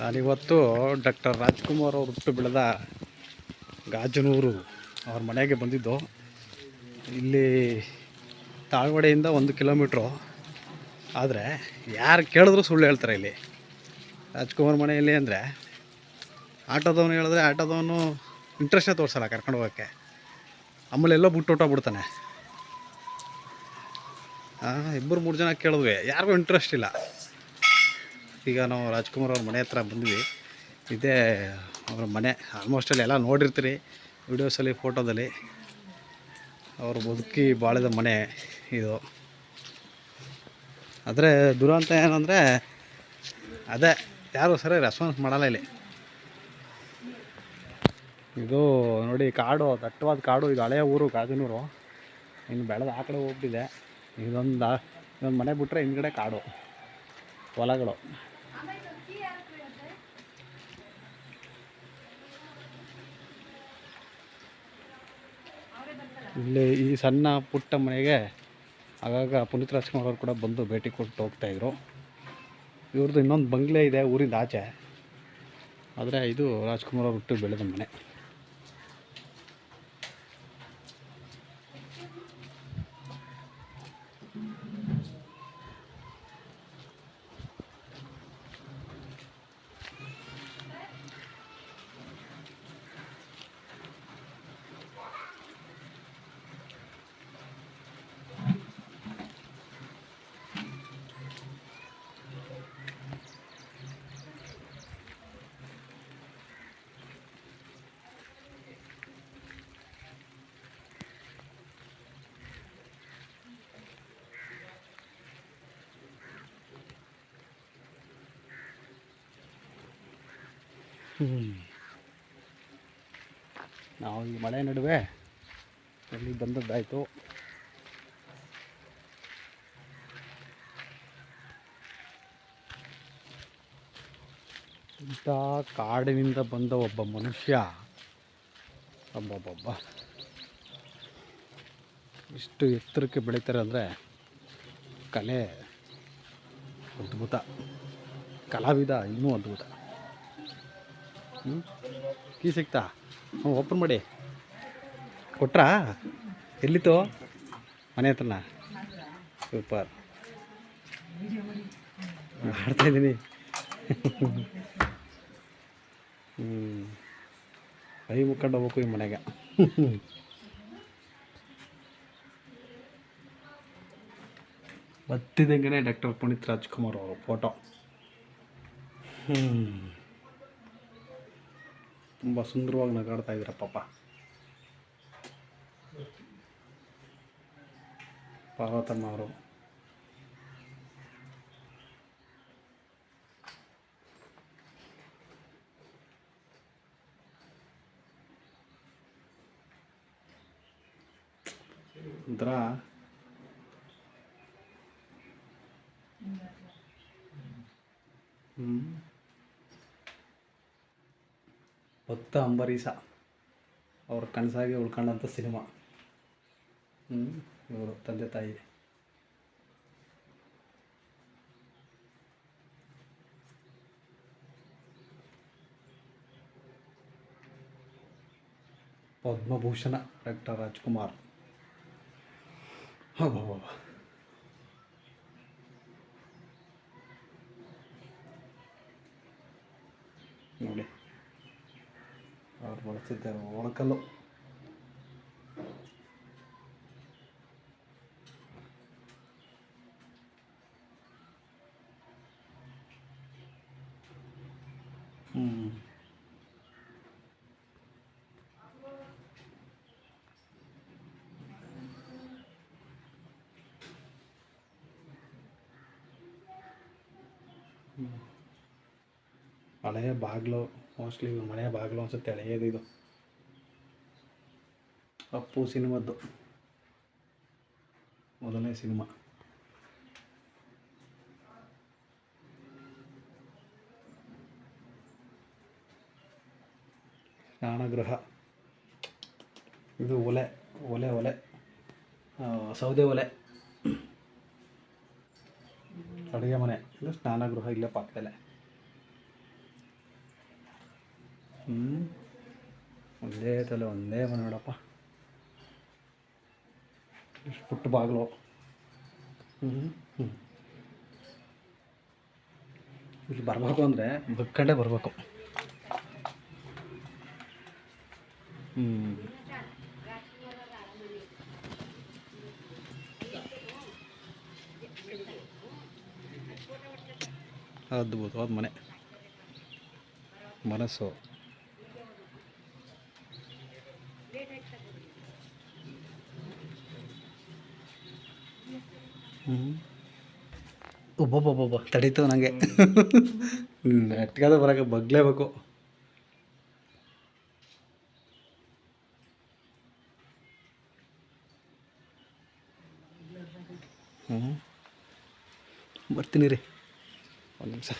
ನಾನಿವತ್ತು ಡಾಕ್ಟರ್ ರಾಜ್ಕುಮಾರ್ ಅವರು ಹುಟ್ಟು ಬೆಳೆದ ಗಾಜನೂರು ಅವ್ರ ಮನೆಗೆ ಬಂದಿದ್ದು. ಇಲ್ಲಿ ತಾಳ್ವಡೆಯಿಂದ ಒಂದು ಕಿಲೋಮೀಟ್ರು. ಆದರೆ ಯಾರು ಕೇಳಿದ್ರು ಸುಳ್ಳು ಹೇಳ್ತಾರೆ ಇಲ್ಲಿ. ರಾಜ್ಕುಮಾರ್ ಮನೆಯಲ್ಲಿ ಅಂದರೆ ಆಟೋದವನು ಹೇಳಿದ್ರೆ ಆಟೋದವನು ಇಂಟ್ರೆಸ್ಟೇ ತೋರಿಸಲ್ಲ ಕರ್ಕೊಂಡು ಹೋಗೋಕ್ಕೆ. ಆಮೇಲೆ ಎಲ್ಲೋ ಬಿಟ್ಟು ಹೊಟ್ಟೋಗ್ಬಿಡ್ತಾನೆ ಇಬ್ಬರು ಮೂರು ಜನ ಕೇಳಿದ್ವಿ. ಯಾರಿಗೂ ಇಂಟ್ರೆಸ್ಟ್ ಇಲ್ಲ. ಈಗ ನಾವು ರಾಜ್ಕುಮಾರ್ ಅವ್ರ ಮನೆ ಹತ್ರ ಬಂದ್ವಿ. ಇದೇ ಅವ್ರ ಮನೆ. ಆಲ್ಮೋಸ್ಟ್ ಅಲ್ಲಿ ಎಲ್ಲ ನೋಡಿರ್ತೀರಿ ವಿಡಿಯೋಸಲ್ಲಿ, ಫೋಟೋದಲ್ಲಿ. ಅವರು ಬದುಕಿ ಬಾಳಿದ ಮನೆ ಇದು. ಆದರೆ ದುರಂತ ಏನಂದರೆ ಅದೇ, ಯಾರು ಸರಿ ರೆಸ್ಪಾನ್ಸ್ ಮಾಡಲ್ಲ ಇಲ್ಲಿ. ಇದು ನೋಡಿ, ಕಾಡು, ದಟ್ಟವಾದ ಕಾಡು ಇದು ಹಳೆಯ ಊರು ಗಾಜನೂರು ಇನ್ನು ಬೆಳೆದ ಆ ಕಡೆ ಹೋಗ್ಬಿಟ್ಟಿದೆ. ಇದೊಂದು ಇದೊಂದು ಮನೆ ಬಿಟ್ಟರೆ ಹಿಂದ್ಗಡೆ ಕಾಡು, ಹೊಲಗಳು. ಇಲ್ಲಿ ಈ ಸಣ್ಣ ಪುಟ್ಟ ಮನೆಗೆ ಆಗಾಗ ಪುನೀತ್ ರಾಜ್ಕುಮಾರ್ ಅವರು ಕೂಡ ಬಂದು ಭೇಟಿ ಕೊಟ್ಟು ಹೋಗ್ತಾಯಿದ್ರು ಇವ್ರದ್ದು ಇನ್ನೊಂದು ಬಂಗ್ಲೆ ಇದೆ ಊರಿಂದ ಆಚೆ. ಆದರೆ ಇದು ರಾಜ್ಕುಮಾರ್ ಅವರು ಹುಟ್ಟು ಬೆಳೆದ ಮನೆ. ನಾವು ಈ ಮಳೆ ನಡುವೆ ಇಲ್ಲಿ ಬಂದದ್ದಾಯಿತು? ಇಂಥ ಕಾಡಿನಿಂದ ಬಂದ ಒಬ್ಬ ಮನುಷ್ಯ. ಅಬ್ಬಬ್ಬಬ್ಬ ಇಷ್ಟು ಎತ್ತರಕ್ಕೆ ಬೆಳೀತಾರೆ ಅಂದರೆ ಕಲೆ ಅದ್ಭುತ. ಕಲಾವಿದ ಇನ್ನೂ ಅದ್ಭುತ. ಹ್ಞೂ ಕೀ ಸಿಕ್ತಾ? ಹ್ಞೂ ಓಪನ್ ಮಾಡಿ. ಕೊಟ್ರಾ? ಎಲ್ಲಿತ್ತು? ಮನೆ ಹತ್ರನ? ಸೂಪರ್. ಮಾಡ್ತಾ ಇದ್ದೀನಿ. ಹ್ಞೂ ಕೈ ಮುಕ್ಕೊಂಡು ಹೋಗ್ಬೇಕು ಈ ಮನೆಗೆ. ಬತ್ತಿದಂಗೆ ಡಾಕ್ಟರ್ ಪುನೀತ್ ರಾಜ್ಕುಮಾರ್ ಅವರು ಫೋಟೋ. ಹ್ಞೂ ತುಂಬ ಸುಂದರವಾಗಿ ನಗಾಡ್ತಾ ಇದ್ದೀರ ಪಾಪ ಪಾರ್ವತಮ್ಮ ಅವರು ಒಂಥರ ಹ್ಞೂ ಭಕ್ತ ಅಂಬರೀಷ ಅವ್ರ ಕನಸಾಗಿ ಉಳ್ಕೊಂಡಂಥ ಸಿನಿಮಾ ಹ್ಞೂ ಇವರು ತಂದೆ ತಾಯಿ ಪದ್ಮಭೂಷಣ ಡಾಕ್ಟರ್ ರಾಜ್ಕುಮಾರ್ ಹಬ್ಬ ನೋಡಿ ಅವ್ರು ಬಳಸಿದ್ದಾರೆ ಒಳಕಲ್ಲು ಹ್ಞೂ ಹಳೆಯ ಬಾಗಿಲು ಮೋಸ್ಟ್ಲಿ ಮನೆಯ ಬಾಗಿಲು ಅನ್ಸುತ್ತೆ ಹಳೆಯದು ಇದು. ಅಪ್ಪು ಸಿನಿಮಾದ್ದು. ಮೊದಲನೇ ಸಿನಿಮಾ. ಸ್ನಾನಗೃಹ. ಇದು ಒಲೆ ಒಲೆ ಒಲೆ. ಸೌದೆ ಒಲೆ. ಅಡುಗೆ ಮನೆ. ಇದು ಸ್ನಾನಗೃಹ ಇಲ್ಲೇ ಪಕ್ಕದಲ್ಲೇ. ಹ್ಞೂ ಒಂದೇ ತಲೆ ಒಂದೇ ಮನೆ ನೋಡಪ್ಪ. ಇಷ್ಟು ಪುಟ್ಟ ಬಾಗಿಲು. ಹ್ಞೂ ಹ್ಞೂ ಇಲ್ಲಿ ಬರಬೇಕು ಅಂದರೆ ಬಗ್ಕಂಡೇ ಬರಬೇಕು. ಹ್ಞೂ ಅದ್ಭುತವಾದ ಮನೆ. ಮನಸ್ಸು. ಒಬ್ಬೊಬ್ಬೊಬ್ಬೊಬ್ಬ ತಡೀತು ನನಗೆ ನೆಟ್ಗಾದ ಬರೋಕೆ ಬಗ್ಲೇಬೇಕು. ಬರ್ತೀನಿ ರೀ. ಒಂದು ನಿಮಿಷ.